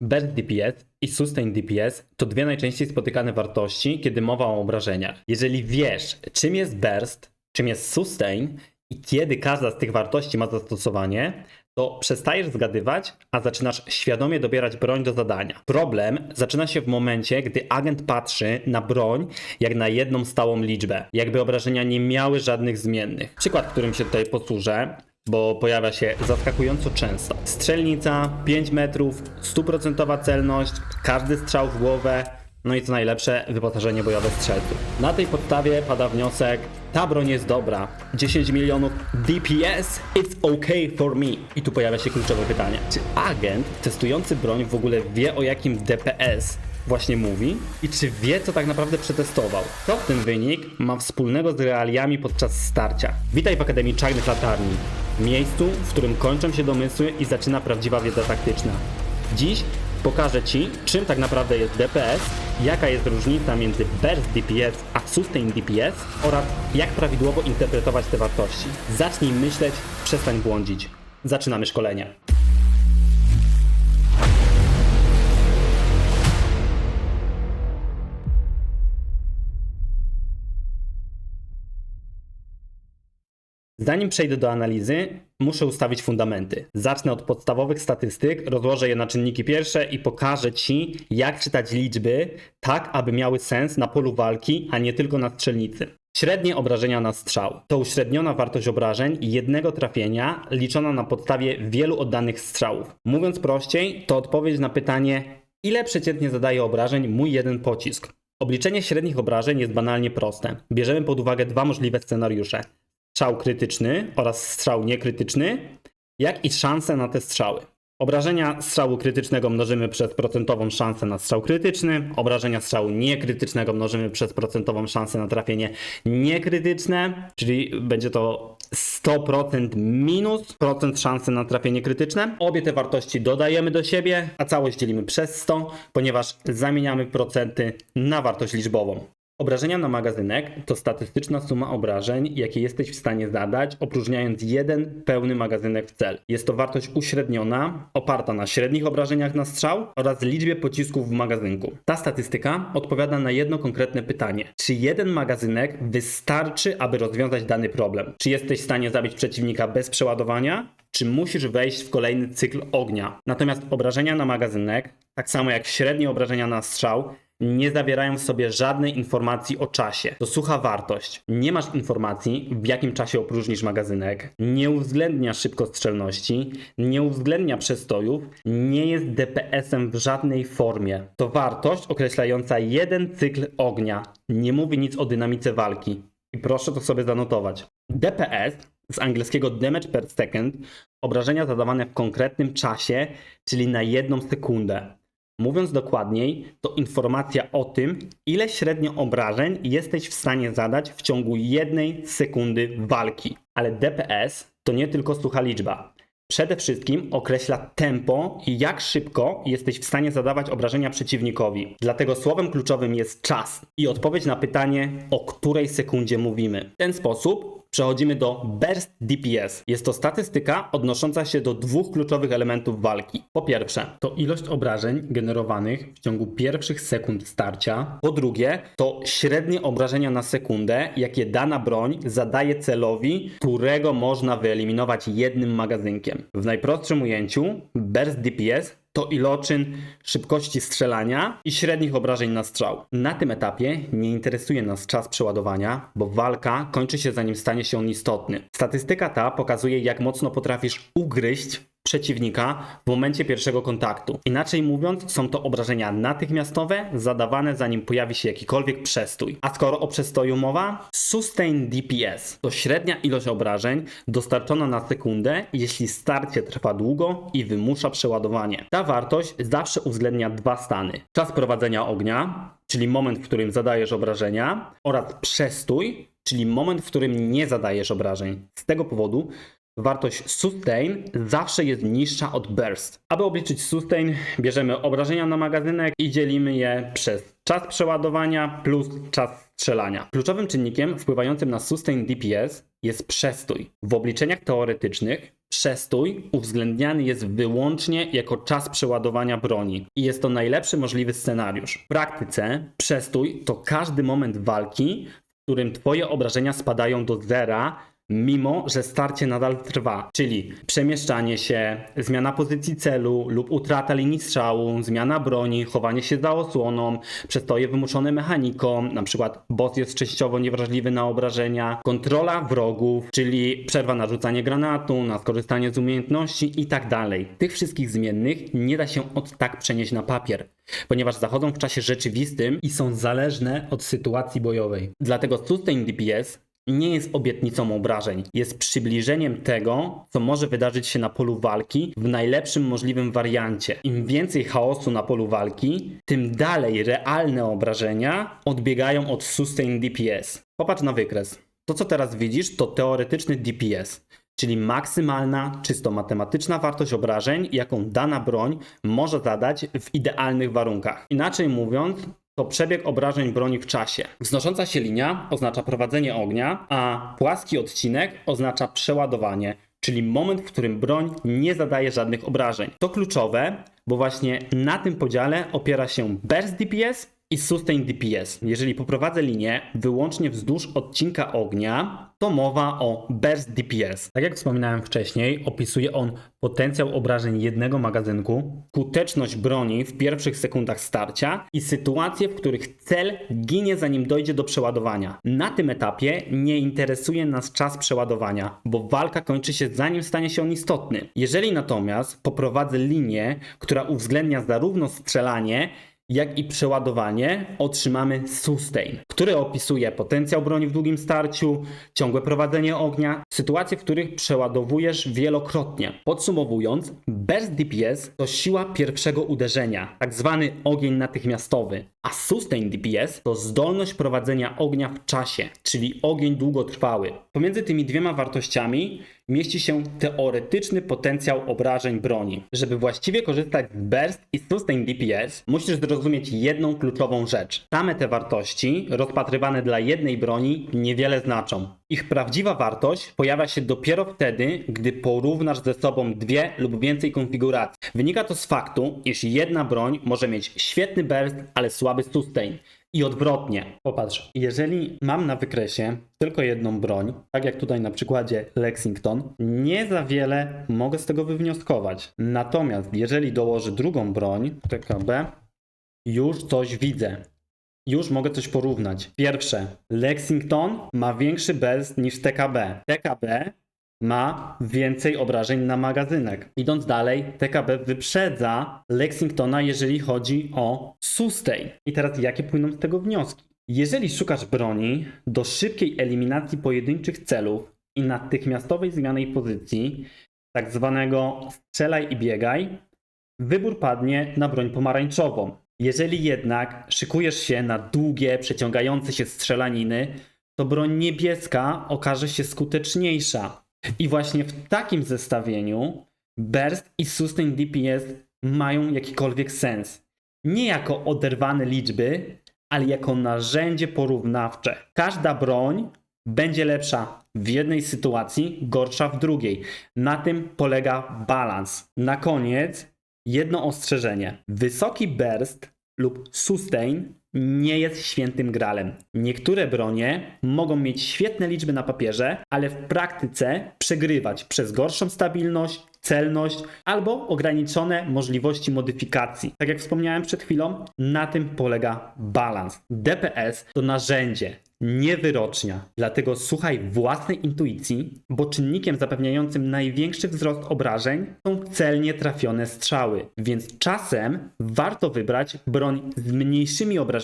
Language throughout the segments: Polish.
Burst DPS i Sustain DPS to dwie najczęściej spotykane wartości, kiedy mowa o obrażeniach. Jeżeli wiesz, czym jest Burst, czym jest Sustain i kiedy każda z tych wartości ma zastosowanie, to przestajesz zgadywać, a zaczynasz świadomie dobierać broń do zadania. Problem zaczyna się w momencie, gdy agent patrzy na broń jak na jedną stałą liczbę, jakby obrażenia nie miały żadnych zmiennych. Przykład, którym się tutaj posłużę, bo pojawia się zaskakująco często. Strzelnica, 5 metrów, stuprocentowa celność, każdy strzał w głowę, no i co najlepsze, wyposażenie bojowe strzelców. Na tej podstawie pada wniosek, ta broń jest dobra. 10 milionów DPS, it's okay for me. I tu pojawia się kluczowe pytanie. Czy agent testujący broń w ogóle wie o jakim DPS właśnie mówi i czy wie, co tak naprawdę przetestował. Co ten wynik ma wspólnego z realiami podczas starcia? Witaj w Akademii Czarnych Latarni, miejscu, w którym kończą się domysły i zaczyna prawdziwa wiedza taktyczna. Dziś pokażę Ci, czym tak naprawdę jest DPS, jaka jest różnica między Burst DPS a Sustain DPS oraz jak prawidłowo interpretować te wartości. Zacznij myśleć, przestań błądzić. Zaczynamy szkolenie. Zanim przejdę do analizy, muszę ustawić fundamenty. Zacznę od podstawowych statystyk, rozłożę je na czynniki pierwsze i pokażę Ci, jak czytać liczby, tak aby miały sens na polu walki, a nie tylko na strzelnicy. Średnie obrażenia na strzał to uśredniona wartość obrażeń jednego trafienia liczona na podstawie wielu oddanych strzałów. Mówiąc prościej, to odpowiedź na pytanie, ile przeciętnie zadaje obrażeń mój jeden pocisk. Obliczenie średnich obrażeń jest banalnie proste. Bierzemy pod uwagę dwa możliwe scenariusze strzał krytyczny oraz strzał niekrytyczny, jak i szanse na te strzały. Obrażenia strzału krytycznego mnożymy przez procentową szansę na strzał krytyczny, obrażenia strzału niekrytycznego mnożymy przez procentową szansę na trafienie niekrytyczne, czyli będzie to 100% minus procent szansy na trafienie krytyczne. Obie te wartości dodajemy do siebie, a całość dzielimy przez 100, ponieważ zamieniamy procenty na wartość liczbową. Obrażenia na magazynek to statystyczna suma obrażeń, jakie jesteś w stanie zadać, opróżniając jeden pełny magazynek w cel. Jest to wartość uśredniona, oparta na średnich obrażeniach na strzał oraz liczbie pocisków w magazynku. Ta statystyka odpowiada na jedno konkretne pytanie: czy jeden magazynek wystarczy, aby rozwiązać dany problem? Czy jesteś w stanie zabić przeciwnika bez przeładowania? Czy musisz wejść w kolejny cykl ognia? Natomiast obrażenia na magazynek, tak samo jak średnie obrażenia na strzał, nie zawierają w sobie żadnej informacji o czasie. To sucha wartość. Nie masz informacji, w jakim czasie opróżnisz magazynek, nie uwzględnia szybkostrzelności, nie uwzględnia przestojów, nie jest DPS-em w żadnej formie. To wartość określająca jeden cykl ognia. Nie mówi nic o dynamice walki. I proszę to sobie zanotować. DPS z angielskiego damage per second, obrażenia zadawane w konkretnym czasie, czyli na jedną sekundę. Mówiąc dokładniej, to informacja o tym, ile średnio obrażeń jesteś w stanie zadać w ciągu jednej sekundy walki. Ale DPS to nie tylko sucha liczba. Przede wszystkim określa tempo i jak szybko jesteś w stanie zadawać obrażenia przeciwnikowi. Dlatego słowem kluczowym jest czas i odpowiedź na pytanie, o której sekundzie mówimy. W ten sposób przechodzimy do Burst DPS. Jest to statystyka odnosząca się do dwóch kluczowych elementów walki. Po pierwsze, to ilość obrażeń generowanych w ciągu pierwszych sekund starcia. Po drugie, to średnie obrażenia na sekundę, jakie dana broń zadaje celowi, którego można wyeliminować jednym magazynkiem. W najprostszym ujęciu, Burst DPS to iloczyn szybkości strzelania i średnich obrażeń na strzał. Na tym etapie nie interesuje nas czas przeładowania, bo walka kończy się zanim stanie się on istotny. Statystyka ta pokazuje, jak mocno potrafisz ugryźć przeciwnika w momencie pierwszego kontaktu. Inaczej mówiąc, są to obrażenia natychmiastowe, zadawane zanim pojawi się jakikolwiek przestój. A skoro o przestoju mowa, sustain DPS to średnia ilość obrażeń dostarczona na sekundę, jeśli starcie trwa długo i wymusza przeładowanie. Ta wartość zawsze uwzględnia dwa stany: czas prowadzenia ognia, czyli moment, w którym zadajesz obrażenia, oraz przestój, czyli moment, w którym nie zadajesz obrażeń. Z tego powodu wartość sustain zawsze jest niższa od burst. Aby obliczyć sustain, bierzemy obrażenia na magazynek i dzielimy je przez czas przeładowania plus czas strzelania. Kluczowym czynnikiem wpływającym na sustain DPS jest przestój. W obliczeniach teoretycznych Przestój uwzględniany jest wyłącznie jako czas przeładowania broni i jest to najlepszy możliwy scenariusz. W praktyce przestój to każdy moment walki, w którym twoje obrażenia spadają do zera, mimo że starcie nadal trwa, czyli przemieszczanie się, zmiana pozycji celu lub utrata linii strzału, zmiana broni, chowanie się za osłoną, przestoje wymuszone mechaniką, przykład boss jest częściowo niewrażliwy na obrażenia, kontrola wrogów, czyli przerwa na rzucanie granatu, na skorzystanie z umiejętności i tak. Tych wszystkich zmiennych nie da się od tak przenieść na papier, ponieważ zachodzą w czasie rzeczywistym i są zależne od sytuacji bojowej. Dlatego sustain DPS nie jest obietnicą obrażeń, jest przybliżeniem tego, co może wydarzyć się na polu walki w najlepszym możliwym wariancie. Im więcej chaosu na polu walki, tym dalej realne obrażenia odbiegają od sustain DPS. Popatrz na wykres. To, co teraz widzisz, to teoretyczny DPS, czyli maksymalna, czysto matematyczna wartość obrażeń, jaką dana broń może zadać w idealnych warunkach. Inaczej mówiąc, to przebieg obrażeń broni w czasie. Wznosząca się linia oznacza prowadzenie ognia, a płaski odcinek oznacza przeładowanie, czyli moment, w którym broń nie zadaje żadnych obrażeń. To kluczowe, bo właśnie na tym podziale opiera się burst DPS i sustain DPS. Jeżeli poprowadzę linię wyłącznie wzdłuż odcinka ognia, to mowa o burst DPS. Tak jak wspominałem wcześniej, opisuje on potencjał obrażeń jednego magazynku, skuteczność broni w pierwszych sekundach starcia i sytuacje, w których cel ginie zanim dojdzie do przeładowania. Na tym etapie nie interesuje nas czas przeładowania, bo walka kończy się zanim stanie się on istotny. Jeżeli natomiast poprowadzę linię, która uwzględnia zarówno strzelanie, jak i przeładowanie otrzymamy sustain, który opisuje potencjał broni w długim starciu, ciągłe prowadzenie ognia, sytuacje, w których przeładowujesz wielokrotnie. Podsumowując, burst DPS to siła pierwszego uderzenia, tak zwany ogień natychmiastowy, a sustain DPS to zdolność prowadzenia ognia w czasie, czyli ogień długotrwały. Pomiędzy tymi dwiema wartościami mieści się teoretyczny potencjał obrażeń broni. Żeby właściwie korzystać z burst i sustain DPS, musisz zrozumieć jedną kluczową rzecz. Same te wartości, rozpatrywane dla jednej broni, niewiele znaczą. Ich prawdziwa wartość pojawia się dopiero wtedy, gdy porównasz ze sobą dwie lub więcej konfiguracji. Wynika to z faktu, iż jedna broń może mieć świetny burst, ale słaby sustain. I odwrotnie. Popatrz, jeżeli mam na wykresie tylko jedną broń, tak jak tutaj na przykładzie Lexington, nie za wiele mogę z tego wywnioskować. Natomiast jeżeli dołożę drugą broń, TKB, już coś widzę. Już mogę coś porównać. Pierwsze, Lexington ma większy burst niż TKB. TKB ma więcej obrażeń na magazynek. Idąc dalej, TKB wyprzedza Lexingtona, jeżeli chodzi o sustain. I teraz jakie płyną z tego wnioski? Jeżeli szukasz broni do szybkiej eliminacji pojedynczych celów i natychmiastowej zmiany pozycji, tak zwanego strzelaj i biegaj, wybór padnie na broń pomarańczową. Jeżeli jednak szykujesz się na długie, przeciągające się strzelaniny, to broń niebieska okaże się skuteczniejsza. I właśnie w takim zestawieniu burst i sustain DPS mają jakikolwiek sens. Nie jako oderwane liczby, ale jako narzędzie porównawcze. Każda broń będzie lepsza w jednej sytuacji, gorsza w drugiej. Na tym polega balans. Na koniec jedno ostrzeżenie. Wysoki burst lub sustain nie jest świętym gralem. Niektóre bronie mogą mieć świetne liczby na papierze, ale w praktyce przegrywać przez gorszą stabilność, celność albo ograniczone możliwości modyfikacji. Tak jak wspomniałem przed chwilą, na tym polega balans. DPS to narzędzie, nie wyrocznia. Dlatego słuchaj własnej intuicji, bo czynnikiem zapewniającym największy wzrost obrażeń są celnie trafione strzały. Więc czasem warto wybrać broń z mniejszymi obrażeniami,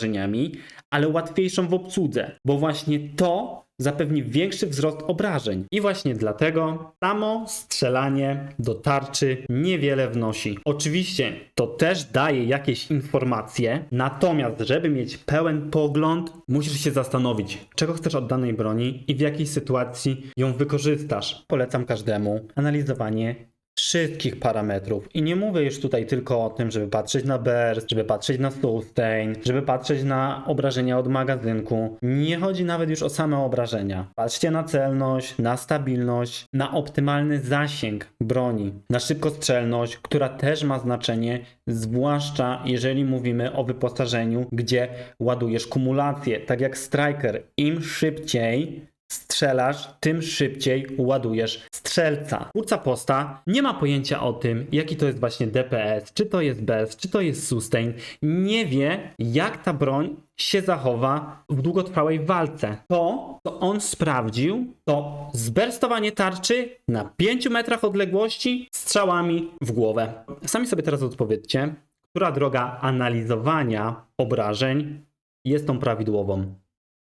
ale łatwiejszą w obsłudze, bo właśnie to zapewni większy wzrost obrażeń. I właśnie dlatego samo strzelanie do tarczy niewiele wnosi. Oczywiście to też daje jakieś informacje, natomiast żeby mieć pełen pogląd, musisz się zastanowić, czego chcesz od danej broni i w jakiej sytuacji ją wykorzystasz. Polecam każdemu analizowanie wszystkich parametrów. I nie mówię już tutaj tylko o tym, żeby patrzeć na burst, żeby patrzeć na sustain, żeby patrzeć na obrażenia od magazynku. Nie chodzi nawet już o same obrażenia. Patrzcie na celność, na stabilność, na optymalny zasięg broni, na szybkostrzelność, która też ma znaczenie, zwłaszcza jeżeli mówimy o wyposażeniu, gdzie ładujesz kumulację, tak jak striker. Im szybciej strzelasz, tym szybciej ładujesz strzelca. Twórca posta nie ma pojęcia o tym, jaki to jest właśnie DPS, czy to jest bez, czy to jest sustain. Nie wie, jak ta broń się zachowa w długotrwałej walce. To, co on sprawdził, to zberstowanie tarczy na 5 metrach odległości strzałami w głowę. Sami sobie teraz odpowiedzcie, która droga analizowania obrażeń jest tą prawidłową.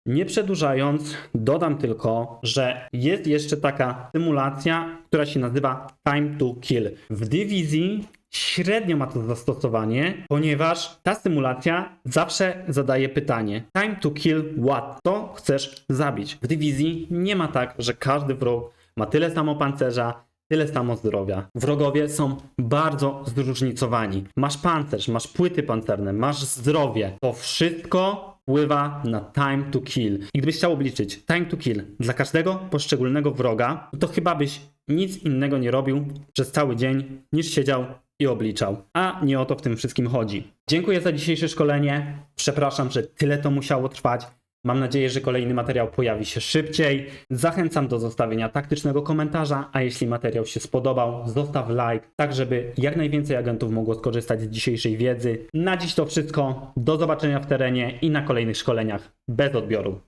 Nie przedłużając, dodam tylko, że jest jeszcze taka symulacja, która się nazywa Time to Kill. W dywizji średnio ma to zastosowanie, ponieważ ta symulacja zawsze zadaje pytanie: Time to kill what? Co chcesz zabić? W dywizji nie ma tak, że każdy wróg ma tyle samo pancerza, tyle samo zdrowia. Wrogowie są bardzo zróżnicowani. Masz pancerz, masz płyty pancerne, masz zdrowie. To wszystko wpływa na time to kill. I gdybyś chciał obliczyć time to kill dla każdego poszczególnego wroga, to chyba byś nic innego nie robił przez cały dzień, niż siedział i obliczał. A nie o to w tym wszystkim chodzi. Dziękuję za dzisiejsze szkolenie. Przepraszam, że tyle to musiało trwać. Mam nadzieję, że kolejny materiał pojawi się szybciej. Zachęcam do zostawienia taktycznego komentarza, a jeśli materiał się spodobał, zostaw like, tak żeby jak najwięcej agentów mogło skorzystać z dzisiejszej wiedzy. Na dziś to wszystko. Do zobaczenia w terenie i na kolejnych szkoleniach bez odbioru.